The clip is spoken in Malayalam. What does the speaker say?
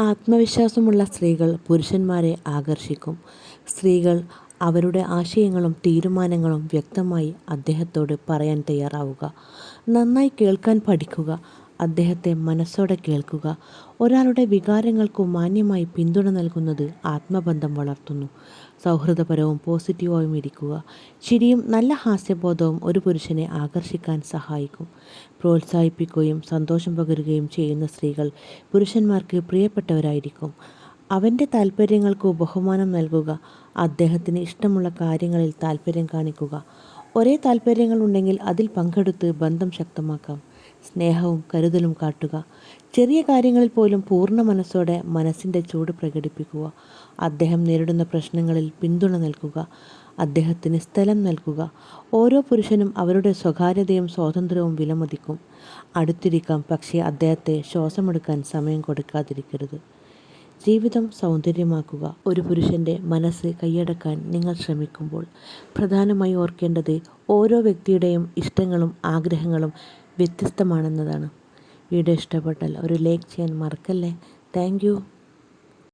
ആത്മവിശ്വാസമുള്ള സ്ത്രീകൾ പുരുഷന്മാരെ ആകർഷിക്കും. സ്ത്രീകൾ അവരുടെ ആശയങ്ങളും തീരുമാനങ്ങളും വ്യക്തമായി അദ്ദേഹത്തോട് പറയാൻ തയ്യാറാവുക. നന്നായി കേൾക്കാൻ പഠിക്കുക. അദ്ദേഹത്തെ മനസ്സോടെ കേൾക്കുക ഒരാളുടെ വികാരങ്ങൾക്കു മാന്യമായി പിന്തുണ നൽകുന്നത് ആത്മബന്ധം വളർത്തുന്നു. സൗഹൃദപരവും പോസിറ്റീവായും ഇരിക്കുക ചിരിയും നല്ല ഹാസ്യബോധവും ഒരു പുരുഷനെ ആകർഷിക്കാൻ സഹായിക്കും. പ്രോത്സാഹിപ്പിക്കുകയും സന്തോഷം പകരുകയും ചെയ്യുന്ന സ്ത്രീകൾ പുരുഷന്മാർക്ക് പ്രിയപ്പെട്ടവരായിരിക്കും. അവന്റെ താല്പര്യങ്ങൾക്ക് ബഹുമാനം നൽകുക അദ്ദേഹത്തിന് ഇഷ്ടമുള്ള കാര്യങ്ങളിൽ താല്പര്യം കാണിക്കുക. ഒരേ താൽപ്പര്യങ്ങളുണ്ടെങ്കിൽ അതിൽ പങ്കെടുത്ത് ബന്ധം ശക്തമാക്കാം. സ്നേഹവും കരുതലും കാട്ടുക. ചെറിയ കാര്യങ്ങളിൽ പോലും പൂർണ മനസ്സോടെ മനസ്സിന്റെ ചൂട് പ്രകടിപ്പിക്കുക. അദ്ദേഹം നേരിടുന്ന പ്രശ്നങ്ങളിൽ പിന്തുണ നൽകുക. അദ്ദേഹത്തിന് സ്ഥലം നൽകുക. ഓരോ പുരുഷനും അവരുടെ സ്വകാര്യതയും സ്വാതന്ത്ര്യവും വിലമതിക്കും. അടുത്തിരിക്കാം പക്ഷേ അദ്ദേഹത്തെ ശ്വാസമെടുക്കാൻ സമയം കൊടുക്കാതിരിക്കരുത്. ജീവിതം സൗന്ദര്യമാക്കുക. ഒരു പുരുഷന്റെ മനസ്സ് കൈയടക്കാൻ നിങ്ങൾ ശ്രമിക്കുമ്പോൾ പ്രധാനമായി ഓർക്കേണ്ടത് ഓരോ വ്യക്തിയുടെയും ഇഷ്ടങ്ങളും ആഗ്രഹങ്ങളും വ്യത്യസ്തമാണെന്നതാണ്. വീഡിയോ ഇഷ്ടപ്പെട്ടാൽ ഒരു ലൈക്ക് ചെയ്യാൻ മറക്കല്ലേ. താങ്ക്